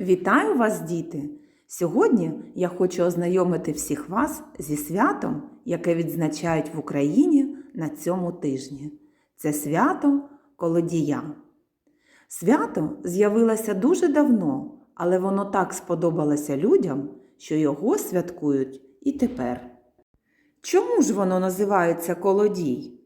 Вітаю вас, діти! Сьогодні я хочу ознайомити всіх вас зі святом, яке відзначають в Україні на цьому тижні. Це свято Колодія. Свято з'явилося дуже давно, але воно так сподобалося людям, що його святкують і тепер. Чому ж воно називається Колодій?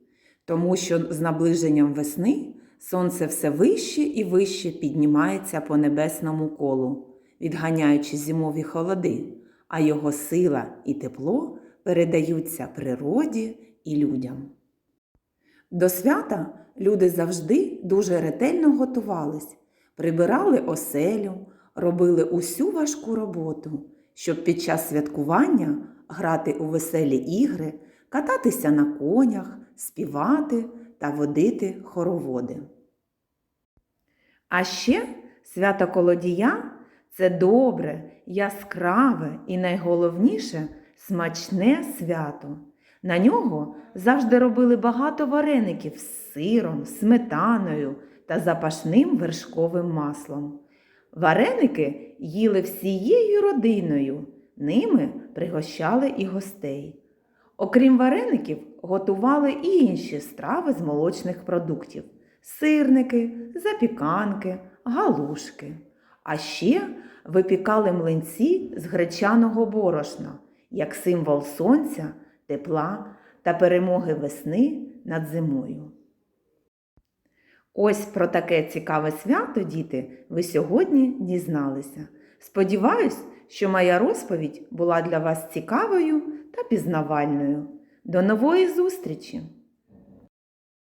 Тому що з наближенням весни сонце все вище і вище піднімається по небесному колу, відганяючи зимові холоди, а його сила і тепло передаються природі і людям. До свята люди завжди дуже ретельно готувались, прибирали оселю, робили усю важку роботу, щоб під час святкування грати у веселі ігри, кататися на конях, співати та водити хороводи. А ще свято Колодія це добре, яскраве і найголовніше смачне свято. На нього завжди робили багато вареників з сиром, сметаною та запашним вершковим маслом. Вареники їли всією родиною, ними пригощали і гостей. Окрім вареників, готували і інші страви з молочних продуктів сирники, запіканки, галушки. А ще випікали млинці з гречаного борошна, як символ сонця, тепла та перемоги весни над зимою. Ось про таке цікаве свято, діти, ви сьогодні дізналися. Сподіваюсь, що моя розповідь була для вас цікавою та пізнавальною. До нової зустрічі!